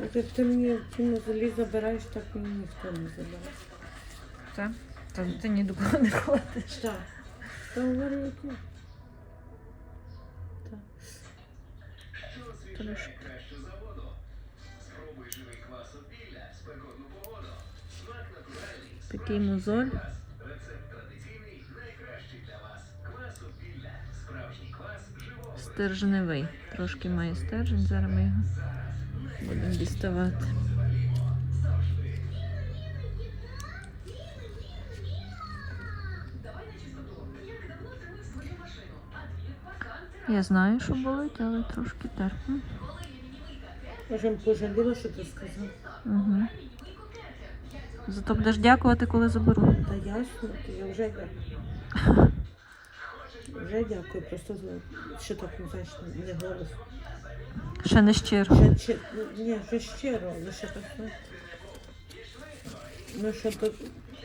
Як ти мені ці мозолі забираєш, так мені ніхто не забирає. Так? Та ти ні до кого не ходиш. Так. Та говорю, яке? Так. Трошки. Такий мозоль. Стержневий. Трошки має стержень, зараз ми його будемо діставати. Я знаю, що болить, але трошки терпно. Може, пожаліла, що ти сказав? Угу. Зато будеш дякувати, коли заберу. Та ясно, то я вже дякую. Вже дякую, просто що так не знаєш, не голос. Ще не щиро. Ще, ще, ні, ще щиро, але ще так. Ну що то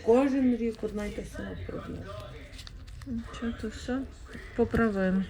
кожен рік одна й та сама проблема. Що то все поправимо.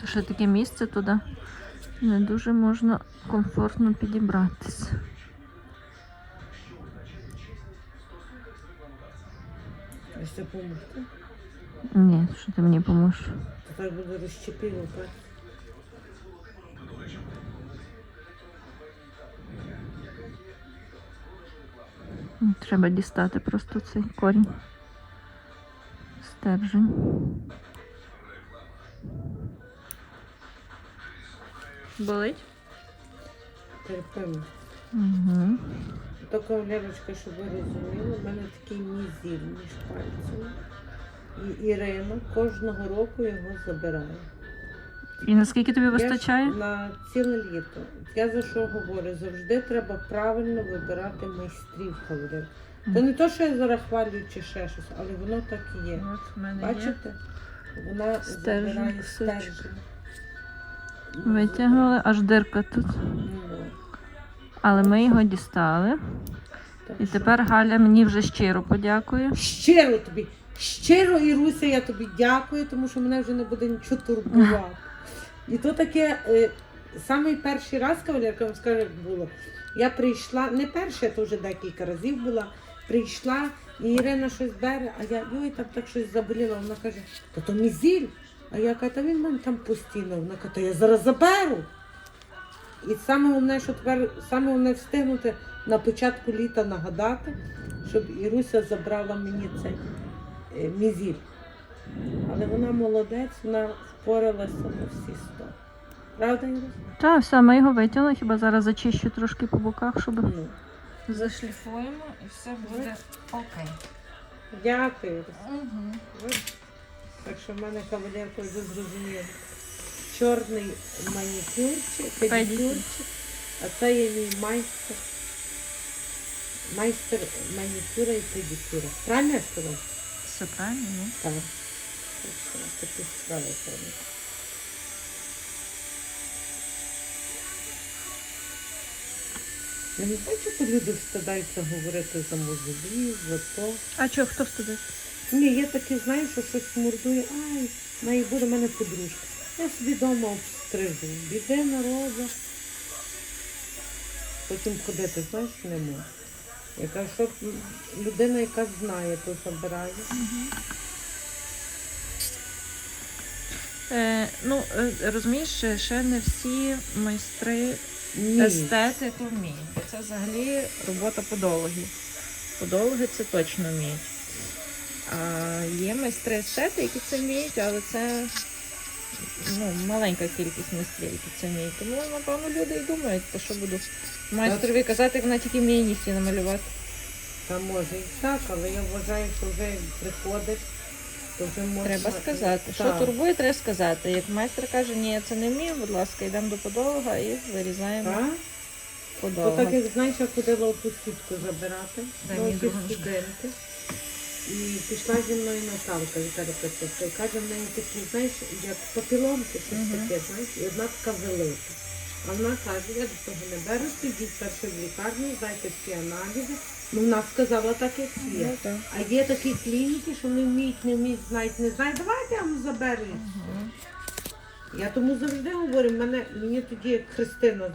То ще таке місце туди не дуже можна комфортно підібратися. Ось це помогти. Ні, що ти мені поможеш. Так буде розчепіло, так? Треба дістати просто цей корінь. Стержень. Болить? Терпимо. Угу. То кавалерочка, щоб ви розуміли, в мене такий мізіль між пальцями. І Ірина кожного року його забирає. І наскільки тобі Я ж вистачає? на ціле літо. Я за що говорю? Завжди треба правильно вибирати майстрів кавалер. То не то, що я зараз хвалю чи ще щось, але воно так і є. От в мене. Бачите? Вона Стержень, забирає кусочок. стержень. Витягнули, аж дирка тут. Ну, Але ми його дістали. так І що- тепер Галя мені вже щиро подякує. Щиро тобі, щиро Іруся, я тобі дякую, тому що мене вже не буде нічого турбувати. І то таке, е, самий перший раз, кавалерка вам скажу, було. Я прийшла, не перша, то вже декілька разів була. Прийшла, і Ірина щось бере, а я йой, там так щось заболіла. Вона каже, то то мізіль. А я кажу, та він в мене там постійно. Вона каже, «Та я зараз заберу. І саме головне, що тепер саме головне встигнути на початку літа нагадати, щоб Іруся забрала мені цей е, мізіль. Але вона молодець, вона впоралася на всі сто. Правда, Іруся? Так, все, ми його витягнули, хіба зараз зачищу трошки по боках, щоб Ну. зашліфуємо і все буде окей. Дякую. Угу. Ось. Так що в мене кавалерка вже зрозуміла. Чорний манікюрчик, педикюрчик, а це є мій майстер. Майстер манікюра і педикюра. Правильно я сказала? Все правильно, ну. Так. Такі справи правильно. Я не знаю, чого люди встидаються говорити за мозолів, за то. А чого, хто встидить? Ні, я таке знаю, що щось мордує, ай, неї буде мене подружка. Я собі вдома обстрижу. Біди народу. Потім ходити, знаєш, не можу. Яка що людина, яка знає, то забирає. Е, ну, е, розумієш, ще- не всі майстри Ні. естети то вміють. Бо це взагалі робота подологів. Подологи це точно вміють. А є майстри естети, які це вміють, але це ну, маленька кількість майстрів, які це вміють. Тому, напевно, люди і думають, то що буду майстрові казати, вона тільки вміє нігті намалювати. Та може і так, але я вважаю, що вже приходиш то вже можна... Треба сказати. Що Так. турбує, треба сказати. Як майстер каже, ні, я це не вмію, будь ласка, йдемо до подолога і вирізаємо Так? То так, як знаєш, я ходила ту сітку забирати, до студенти. І пішла зі мною Наталка Віталія Петровська, і каже, в неї такі, знаєш, як папілонки, щось таке, знаєш, і одна така велика. А вона каже, я до того не беру, йдіть перше в лікарню, здайте всі аналізи. Ну, вона сказала так, як є. Так. А є такі клініки, що не вміють, не вміють, знають, не знають, давайте я вам заберу. Ага. Я тому завжди говорю, мене, мені тоді як Христина, знаєш,